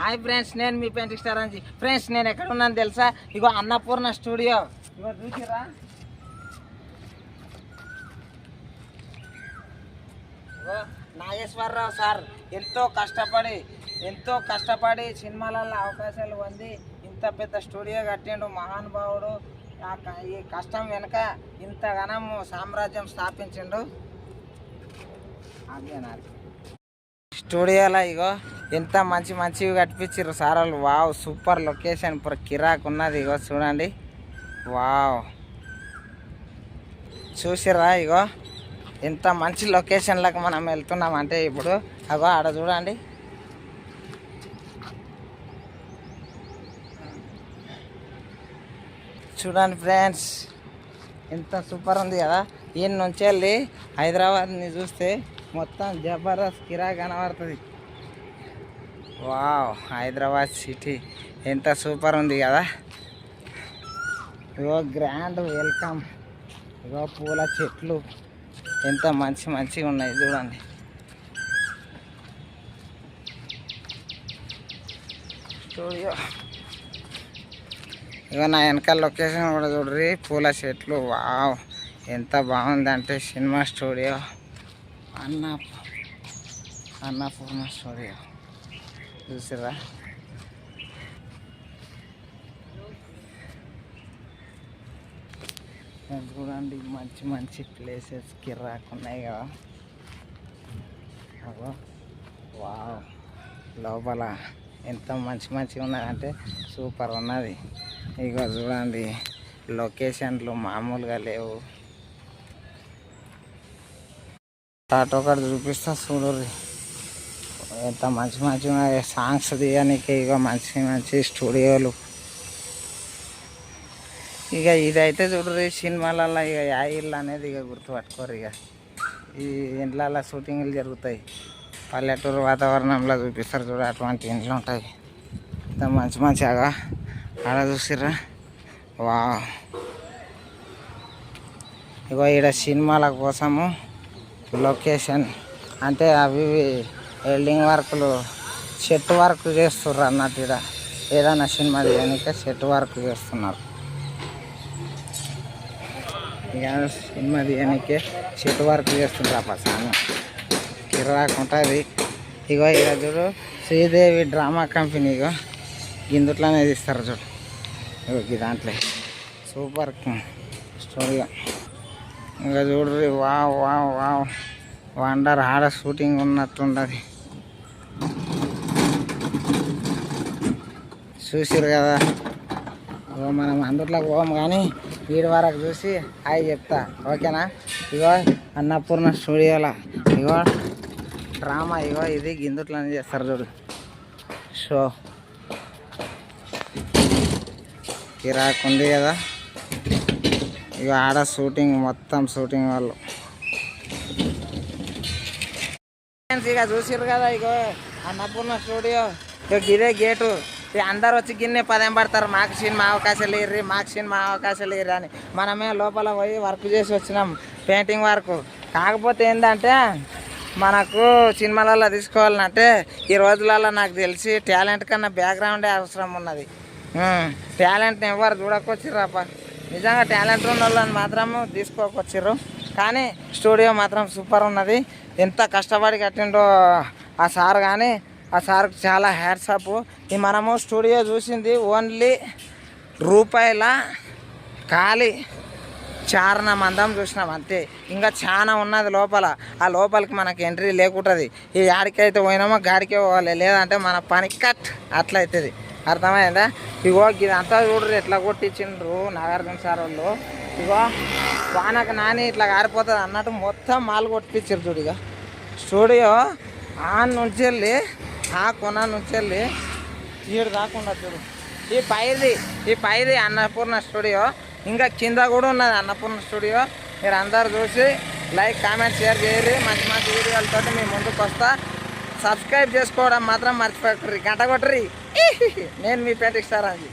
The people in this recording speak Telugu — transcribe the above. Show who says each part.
Speaker 1: హాయ్ ఫ్రెండ్స్ నేను మీ పెయింటింగ్ స్టార్ అని ఫ్రెండ్స్ నేను ఎక్కడ ఉన్నాను తెలుసా? ఇగో అన్నపూర్ణ స్టూడియో. ఇగో చూసిరా ఇగో నాగేశ్వరరావు సార్ ఎంతో కష్టపడి ఎంతో కష్టపడి సినిమాలలో అవకాశాలు పొంది ఇంత పెద్ద స్టూడియో కట్టిండు మహానుభావుడు. ఈ కష్టం వెనుక ఇంతగానం సామ్రాజ్యం స్థాపించిండు. అదే నాకు స్టూడియోలో ఇగో ఎంత మంచి మంచివి కట్టించారు సార్ వాళ్ళు. Wow super location. ఇప్పుడు కిరాక్ ఉన్నది ఇగో చూడండి. వావ్. చూసిరా ఇగో ఎంత మంచి లొకేషన్లకు మనం వెళ్తున్నాం అంటే ఇప్పుడు. అగో ఆడ చూడండి. చూడండి ఫ్రెండ్స్ ఎంత సూపర్ ఉంది కదా. ఈయన నుంచి వెళ్ళి హైదరాబాద్ని చూస్తే మొత్తం జబర్దస్త్ కిరా కనబడుతుంది. Wow Hyderabad city. ఎంత సూపర్ ఉంది కదా. ఇగో గ్రాండ్ వెల్కమ్. ఇగో పూల చెట్లు. ఎంత మంచి మంచిగా ఉన్నాయి చూడండి. స్టూడియో. ఇగో నా వెనకాల లొకేషన్ కూడా చూడ్రి. పూల చెట్లు వావ్. ఎంత బాగుందంటే సినిమా స్టూడియో. అన్న అన్నపూర్ణ స్టూడియో చూసిరా చూడండి మంచి మంచి ప్లేసెస్ కిర్రాకున్నాయి కదా అగో వావ్ లోపల ఎంత మంచి మంచిగా ఉన్నదంటే సూపర్ ఉన్నది. ఇగో చూడండి లొకేషన్లు మామూలుగా లేవు. టాటో ఒకటి చూపిస్తా చూడరు ఎంత మంచి మంచిగా సాంగ్స్ తీయడానికి ఇక మంచి మంచి స్టూడియోలు. ఇక ఇదైతే చూడరు సినిమాలలో ఇక యా అనేది ఇక గుర్తుపట్టుకోరు ఇక ఈ ఇండ్లలో షూటింగ్లు జరుగుతాయి. పల్లెటూరు వాతావరణంలో చూపిస్తారు చూడ అటువంటి ఇండ్లు ఉంటాయి. ఇంత మంచి మంచిగా ఆడ చూసిర్రా. వా ఇగో ఈడ సినిమాల కోసము లొకేషన్ అంటే అవి వెల్డింగ్ వర్క్లు చెట్టు వర్క్ చేస్తుర్రు అన్నట్టు ఇక్కడ ఏదైనా సినిమా తీయడానికే చెట్టు వర్క్ చేస్తున్నారు. ఇక సినిమా తీయడానికే చెట్టు వర్క్ చేస్తుంటారు ఆ పసాను ఉంటుంది. ఇగో ఇక చూడు శ్రీదేవి డ్రామా కంపెనీ ఇగో. ఇందుట్లోనే తీస్తారు చూడు. ఇగో దాంట్లో. సూపర్ స్టోరీగా. ఇంకా చూడ్రి వావ్ వావ్ వావ్. వండర్ ఆడ షూటింగ్ ఉన్నట్టుండదు. చూసిరు కదా? ఇగో మనం అందుట్లోకి పోము కానీ వీడి వరకు చూసి హాయ్ చెప్తా. ఓకేనా? ఇగో అన్నపూర్ణ స్టూడియోలో. ఇగో డ్రామా ఇగో ఇది గిందుట్లోనే చేస్తారు చూడు. షో. కిరాక్ ఉంది కదా? ఇక ఆడ షూటింగ్ మొత్తం షూటింగ్ వాళ్ళు. ఇక చూసిర్రు కదా ఇగో అన్నపూర్ణ స్టూడియో. ఇక ఇదే గేటు. ఇక అందరు వచ్చి గిన్నె పదేం పడతారు. మాకు సినిమా అవకాశాలు ఇర్రి మాకు సినిమా అవకాశాలు ఇర్రి అని. మనమే లోపల పోయి వర్క్ చేసి వచ్చినాం పెయింటింగ్ వర్క్. కాకపోతే ఏంటంటే మనకు సినిమాలలో తీసుకోవాలంటే ఈ రోజులలో నాకు తెలిసి టాలెంట్ కన్నా బ్యాక్గ్రౌండే అవసరం ఉన్నది. టాలెంట్ని ఎవరు చూడకొచ్చిర్రాప నిజంగా టాలెంట్ ఉన్న వాళ్ళని మాత్రం తీసుకోకొచ్చారు కానీ స్టూడియో మాత్రం సూపర్ ఉన్నది. ఎంత కష్టపడి కట్టిండో ఆ సార్ కానీ ఆ సార్కి చాలా హ్యాట్సాప్ ఈ మనము స్టూడియో చూసింది ఓన్లీ రూపాయల ఖాళీ చారణ మందం చూసినాం అంతే. ఇంకా చాలా ఉన్నది లోపల. ఆ లోపలికి మనకి ఎంట్రీ లేకుంటుంది. ఈ యాడికైతే పోయినామో గాడికే పోవాలి. లేదంటే మన పని కట్ అట్లయితుంది. అర్థమైందా? ఇగో ఇదంతా చూడరు ఎట్లా కొట్టించిండ్రు నాగార్జున సార్ వాళ్ళు. ఇగో వానకు నాని ఇట్లా కారిపోతుంది అన్నట్టు మొత్తం మాలు కొట్టించారు చూడు ఇక స్టూడియో ఆ నుంచి వెళ్ళి ఆ కొన నుంచి వెళ్ళి ఈడు కాకుండా చూడు. ఈ పైది ఈ పైది అన్నపూర్ణ స్టూడియో ఇంకా కింద కూడా ఉన్నది అన్నపూర్ణ స్టూడియో. మీరు అందరు చూసి లైక్ కామెంట్ షేర్ చేయరు మంచి మంచి వీడియోలతో మీ ముందుకు వస్తా సబ్స్క్రైబ్ చేసుకోవడం మాత్రం మర్చిపోకర్రి గంట కొట్టరి నేను మీ పేటకి సారాంజీ.